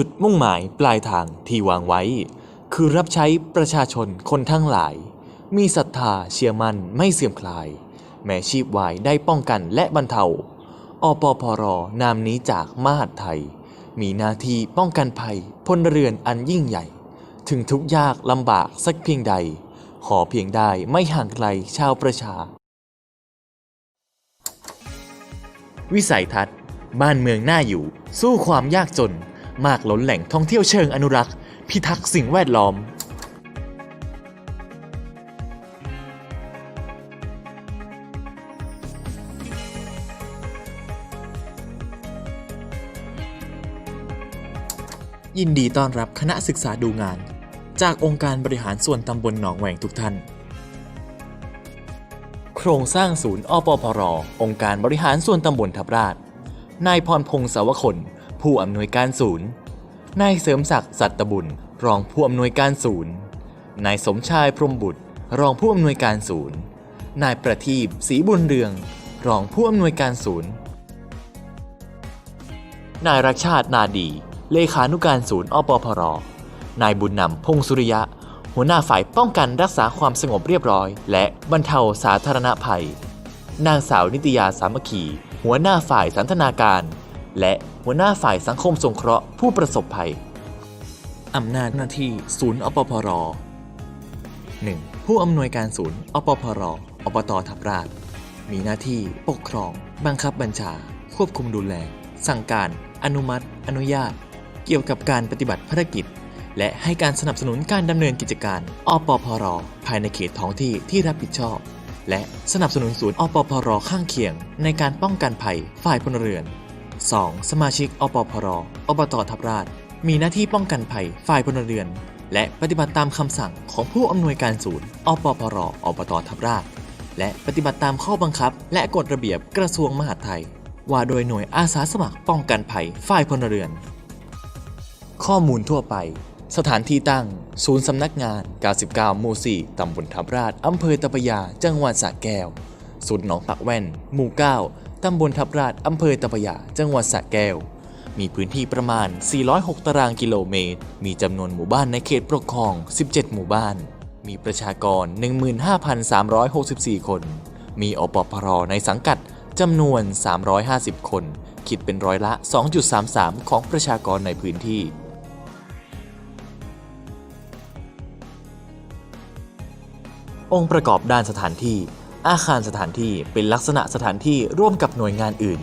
จุดมุ่งหมายปลายทางที่วางไว้ คือรับใช้ประชาชนคนทั้งหลาย มีศรัทธาเชื่อมั่นไม่เสื่อมคลาย แม้ชีพวายได้ป้องกันและบรรเทาอปพรนามนี้จากมหาดไทย มีหน้าที่ป้องกันภัยพลเรือนอันยิ่งใหญ่ ถึงทุกยากลำบากสักเพียงใด ขอเพียงได้ไม่ห่างไกลชาวประชา วิสัยทัศน์ บ้านเมืองน่าอยู่ สู้ความยากจน มากล้นแหล่งท่องเที่ยวเชิงอนุรักษ์ พิทักษ์สิ่งแวดล้อม ยินดีต้อนรับคณะศึกษาดูงาน จากองค์การบริหารส่วนตำบลหนองแหวงทุกท่าน โครงสร้างศูนย์อปพร องค์การบริหารส่วนตำบลทับราชนายพรพงศ์สาวคน ผู้อำนวยการศูนย์ นายเสริมศักดิ์สัตตบุญรองผู้อำนวยการศูนย์ นายสมชายพรมบุตร รองผู้อำนวยการศูนย์ นายประทีปศรีบุญเรือง รองผู้อำนวยการศูนย์ นายรักชาตินาดี เลขานุการศูนย์อปพร นายบุญนำพงสุริยะ หัวหน้าฝ่ายป้องกันรักษาความสงบเรียบร้อย และบรรเทาสาธารณภัย นางสาวนิตยาสามัคคี หัวหน้าฝ่ายสันทนาการ และหัวหน้าฝ่ายสังคมสงเคราะห์ผู้ประสบภัย อำนาจหน้าที่ศูนย์อปพร 1. ผู้อำนวยการศูนย์อปพรอบตทับราช มีหน้าที่ปกครอง บังคับบัญชา ควบคุมดูแล สั่งการ อนุมัติ อนุญาต เกี่ยวกับการปฏิบัติภารกิจ และให้การสนับสนุนการดำเนินกิจการอปพรภายในเขตท้องที่ที่รับผิดชอบ และสนับสนุนศูนย์อปพรข้างเคียง ในการป้องกันภัยฝ่ายพลเรือน 2. สมาชิกอปพรอบตทับราช มีหน้าที่ป้องกันภัยฝ่ายพลเรือน และปฏิบัติตามคำสั่งของผู้อำนวยการศูนย์อปพรอบตทับราช และปฏิบัติตามข้อบังคับ และกฎระเบียบกระทรวงมหาดไทย ว่าโดยหน่วยอาสาสมัครป้องกันภัยฝ่ายพลเรือน ข้อมูลทั่วไป สถานที่ตั้ง ศูนย์สำนักงาน 99หมู่4ตำบลทับราชอำเภอตะปยา จังหวัดสระแก้ว ศูนย์หนองปักแว่น หมู่ 9 ตำบลทับราชอำเภอตะปยา จังหวัดสระแก้ว มีพื้นที่ประมาณ 406 ตารางกิโลเมตร มีจำนวนหมู่บ้านในเขตปกครอง 17 หมู่บ้าน มีประชากร 15,364 คน มีอปพรในสังกัดจำนวน 350 คน คิดเป็นร้อยละ 2.33 ของประชากรในพื้นที่องค์ประกอบด้านสถานที่ อาคารสถานที่เป็นลักษณะสถานที่ร่วมกับหน่วยงานอื่น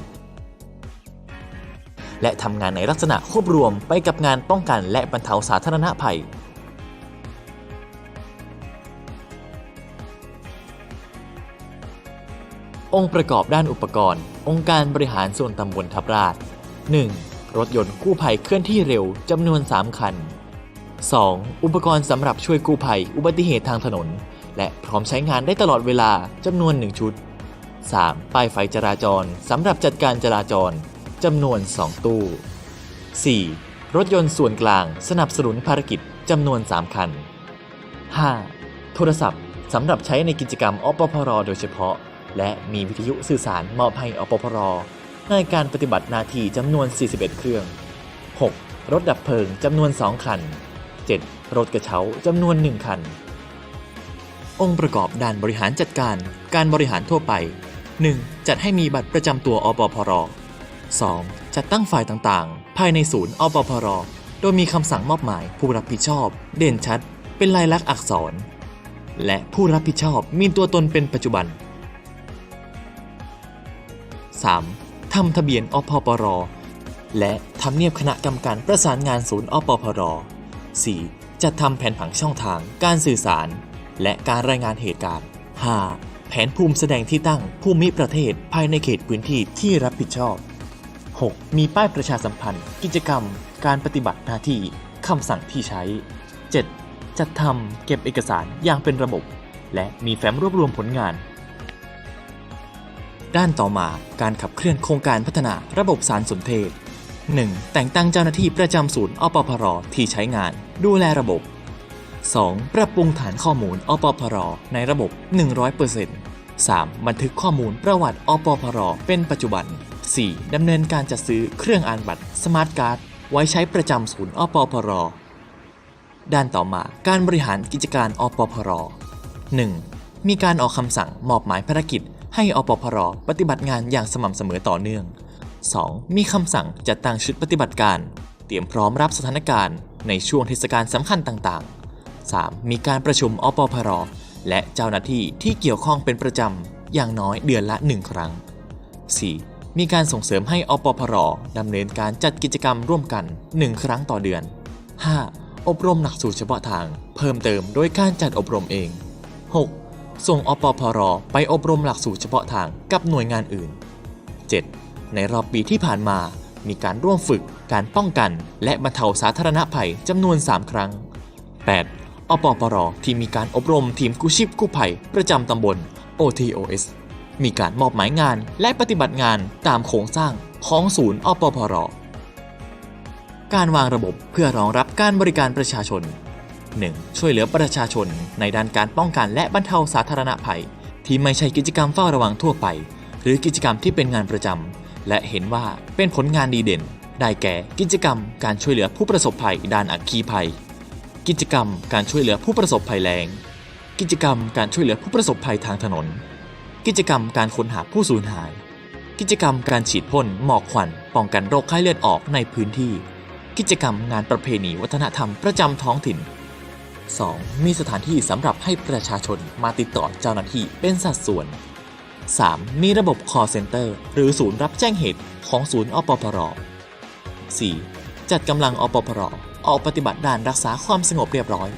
และทำงานในลักษณะควบรวมไปกับงานป้องกันและบรรเทาสาธารณภัย องค์ประกอบด้านอุปกรณ์ องค์การบริหารส่วนตำบลทับราช 1. รถยนต์กู้ภัยเคลื่อนที่เร็วจำนวน 3 คัน 2. อุปกรณ์สำหรับช่วยกู้ภัยอุบัติเหตุทางถนน และพร้อมใช้งานได้ตลอดเวลาจำนวน 1 ชุด 3. ป้ายไฟจราจรสำหรับจัดการจราจรจำนวน 2 ตู้ 4. รถยนต์ส่วนกลางสนับสนุนภารกิจจำนวน 3 คัน 5. โทรศัพท์สำหรับใช้ในกิจกรรมอปพรโดยเฉพาะ และมีวิทยุสื่อสารมอบให้อปพรในการปฏิบัติหน้าที่จำนวน 41 เครื่อง 6. รถดับเพลิงจำนวน 2 คัน 7. รถกระเช้าจำนวน 1 คัน องค์ประกอบด้านบริหารจัดการ การบริหารทั่วไป 1. จัดให้มีบัตรประจำตัวอปพร 2. จัดตั้งฝ่ายต่างๆ ภายในศูนย์อปพร โดยมีคำสั่งมอบหมายผู้รับผิดชอบ เด่นชัด เป็นลายลักษณ์อักษร และผู้รับผิดชอบมีตัวตนเป็นปัจจุบัน 3. ทำทะเบียนอพปร และทำเนียบคณะกรรมการประสานงานศูนย์อปพร 4. จัดทำแผนผังช่องทางการสื่อสาร และการรายงานเหตุการณ์ 5. แผนภูมิแสดงที่ตั้งภูมิประเทศภายในเขตพื้นที่ที่รับผิดชอบ 6. มีป้ายประชาสัมพันธ์ กิจกรรม การปฏิบัติหน้าที่คำสั่งที่ใช้ 7. จัดทำเก็บเอกสารอย่างเป็นระบบ และมีแฟ้มรวบรวมผลงาน ด้านต่อมาการขับเคลื่อนโครงการพัฒนาระบบสารสนเทศ 1. แต่งตั้งเจ้าหน้าที่ประจำศูนย์อปพรที่ใช้งาน ดูแลระบบ 2. ปรับปรุงฐานข้อมูลอปพรในระบบ 100% 3. บันทึกข้อมูลประวัติอปพรเป็นปัจจุบัน 4. ดำเนินการจัดซื้อเครื่องอ่านบัตรสมาร์ทการ์ดไว้ใช้ประจำศูนย์อปพรด้านต่อมาการบริหารกิจการอปพร 1. มีการออกคำสั่งมอบหมายภารกิจ ให้อปพรปฏิบัติงานอย่างสม่ำเสมอต่อเนื่อง 2. มีคำสั่งจัดตั้งชุดปฏิบัติการ เตรียมพร้อมรับสถานการณ์ในช่วงเทศกาลสำคัญต่างๆ 3. มีการประชุมอปพรและเจ้าหน้าที่ที่เกี่ยวข้องเป็นประจำ อย่างน้อยเดือนละ 1 ครั้ง 4. มีการส่งเสริมให้อปพรดำเนินการจัดกิจกรรมร่วมกัน 1 ครั้งต่อเดือน 5. อบรมหลักสูตรเฉพาะทาง เพิ่มเติมโดยการจัดอบรมเอง 6. ส่งอปพรไปอบรมหลักสูตรเฉพาะทางกับหน่วยงานอื่น 7. ในรอบปีที่ผ่านมา มีการร่วมฝึกการป้องกัน และบรรเทาสาธารณภัยจำนวน 3 ครั้ง 8. อปปรที่มีการอบรมทีมกู้ชีพกู้ภัยประจำตำบล OTOS มีการมอบหมายงานและปฏิบัติงานตามโครงสร้างของศูนย์อปปรการวางระบบเพื่อรองรับการบริการประชาชน 1. ช่วยเหลือประชาชนในด้านการป้องกันและบรรเทาสาธารณภัย ที่ไม่ใช่กิจกรรมเฝ้าระวังทั่วไป หรือกิจกรรมที่เป็นงานประจำและเห็นว่าเป็นผลงานดีเด่น ได้แก่กิจกรรมการช่วยเหลือผู้ประสบภัยด้านอัคคีภัย กิจกรรมการช่วยเหลือผู้ประสบภัยแล้ง กิจกรรมการช่วยเหลือผู้ประสบภัยทางถนน กิจกรรมการค้นหาผู้สูญหาย กิจกรรมการฉีดพ่นหมอกควันป้องกันโรคไข้เลือดออกในพื้นที่ กิจกรรมงานประเพณีวัฒนธรรมประจำท้องถิ่น 2. มีสถานที่สำหรับให้ประชาชนมาติดต่อเจ้าหน้าที่เป็นสัดส่วน 3. มีระบบ call center หรือศูนย์รับแจ้งเหตุของศูนย์อปพร 4. จัดกำลังอปพร ออกปฏิบัติด้านรักษาความสงบเรียบร้อย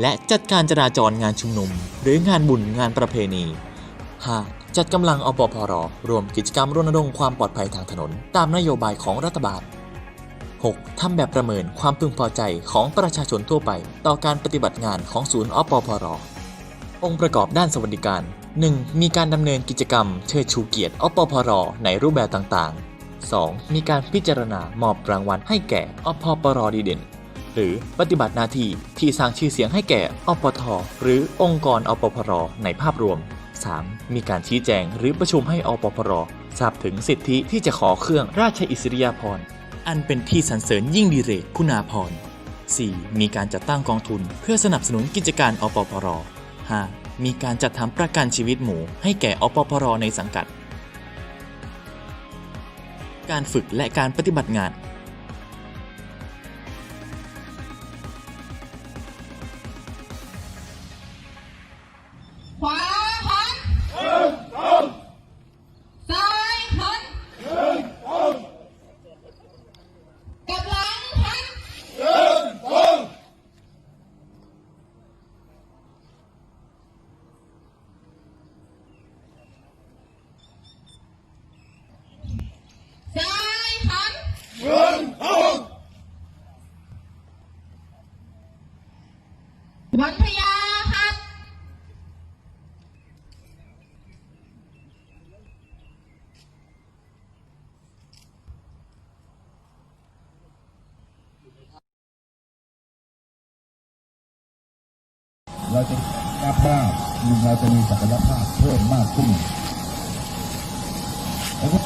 และจัดการจราจรงานชุมนุม หรืองานบุญงานประเพณี 5. จัดกำลังอปพรรวมกิจกรรมรณรงค์ความปลอดภัยทางถนน ตามนโยบายของรัฐบาล 6. ทำแบบประเมินความพึงพอใจของประชาชนทั่วไป ต่อการปฏิบัติงานของศูนย์อปพรองค์ประกอบด้านสวัสดิการ 1. มีการดำเนินกิจกรรมเชิดชูเกียรติอปพรในรูปแบบต่างๆ 2. มีการพิจารณามอบรางวัลให้แก่อปพรดีเด่น หรือปฏิบัติหน้าที่ที่สร้างชื่อเสียงให้แก่อปท หรือองค์กรอปพรในภาพรวม 3. มีการชี้แจงหรือประชุมให้อปพรทราบถึงสิทธิที่จะขอเครื่องราชอิสริยาภรณ์อันเป็นที่สรรเสริญยิ่งดีเรกคุณาภรณ์ 4. มีการจัดตั้งกองทุนเพื่อสนับสนุนกิจการอปพร 5. มีการจัดทำประกันชีวิตหมูให้แก่อปพรในสังกัด การฝึกและการปฏิบัติงาน วันพยาหันเราจะก้าวหน้าเราจะมีศักยภาพเพิ่มมากขึ้นแล้วก็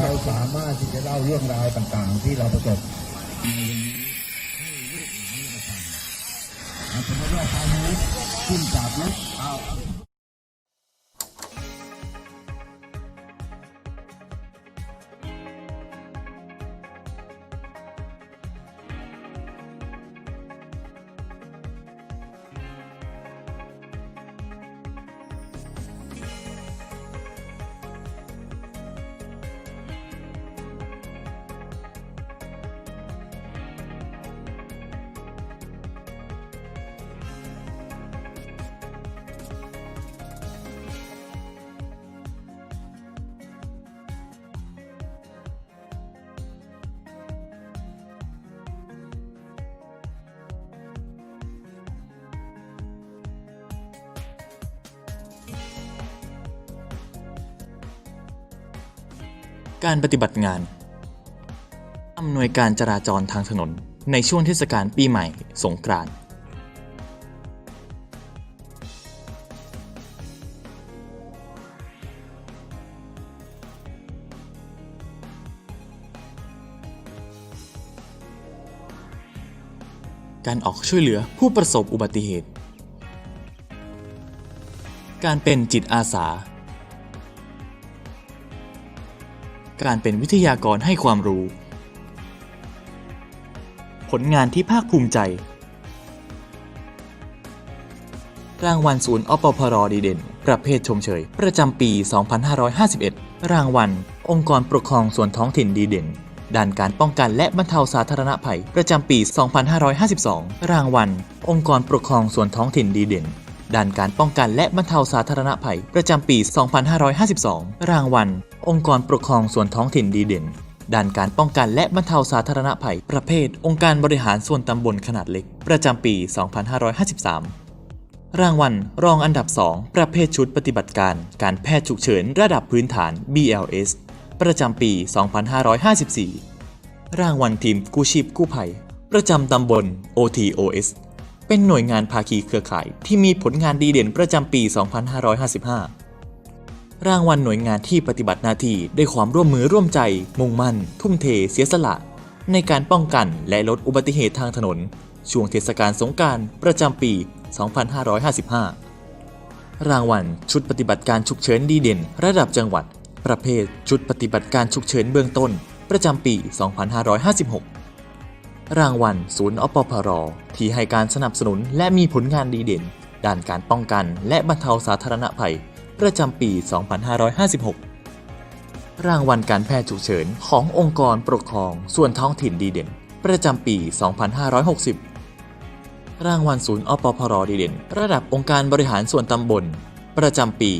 เราสามารถที่จะเล่าเรื่องราวต่างๆ ที่เราประสบในวันนี้ให้ลูกหลานได้ฟัง อาจจะไม่ได้ความรู้ขึ้นจากรถเอา การปฏิบัติงาน อำนวยการจราจรทางถนนในช่วงเทศกาลปีใหม่สงกรานต์การออกช่วยเหลือผู้ประสบอุบัติเหตุ การเป็นจิตอาสา การเป็นวิทยากรให้ความรู้ ผลงานที่ภาคภูมิใจ รางวัลศูนย์อปพรดีเด่น ประเภทชมเชย ประจำปี 2551 รางวัล องค์กรปกครองส่วนท้องถิ่นดีเด่นด้านการป้องกันและบรรเทาสาธารณภัย ประจำปี 2552 รางวัล องค์กรปกครองส่วนท้องถิ่นดีเด่น ด้านการป้องกันและบรรเทาสาธารณภัย ประจำปี 2552 รางวัล องค์กรปกครองส่วนท้องถิ่นดีเด่น ด้านการป้องกันและบรรเทาสาธารณภัย ประเภท องค์การบริหารส่วนตำบลขนาดเล็ก ประจำปี 2553 รางวัล รองอันดับ 2 ประเภทชุดปฏิบัติการ การแพทย์ฉุกเฉินระดับพื้นฐาน BLS ประจำปี 2554 รางวัลทีมกู้ชีพกู้ภัย ประจำตำบล OTOS เป็นหน่วยงานภาคีเครือข่ายที่มีผลงานดีเด่นประจำปี 2555 รางวัลหน่วยงานที่ปฏิบัติหน้าที่ด้วยความร่วมมือร่วมใจ มุ่งมั่น ทุ่มเท เสียสละ ในการป้องกันและลดอุบัติเหตุทางถนน ช่วงเทศกาลสงการประจำปี 2555 รางวัลชุดปฏิบัติการฉุกเฉินดีเด่น ระดับจังหวัด ประเภทชุดปฏิบัติการฉุกเฉินเบื้องต้น ประจำปี 2556 รางวัลศูนย์อปพรที่ให้การสนับสนุนและมีผลงานดีเด่น ด้านการป้องกันและบรรเทาสาธารณภัย ประจำปี 2556 รางวัลการแพทย์ฉุกเฉินขององค์กรปกครองส่วนท้องถิ่นดีเด่น ประจำปี 2560 รางวัลศูนย์อปพรดีเด่น ระดับองค์การบริหารส่วนตำบลประจำปี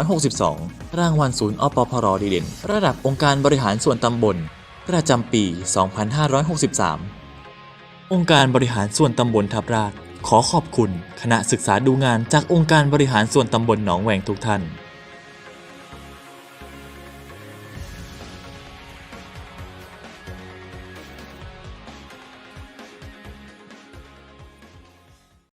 2562 รางวัลศูนย์อปพรดีเด่น ระดับองค์การบริหารส่วนตำบล ประจำปี 2563 องค์การบริหารส่วนตำบลทับราช ขอขอบคุณ คณะศึกษาดูงานจากองค์การบริหารส่วนตำบลหนองแหวงทุกท่าน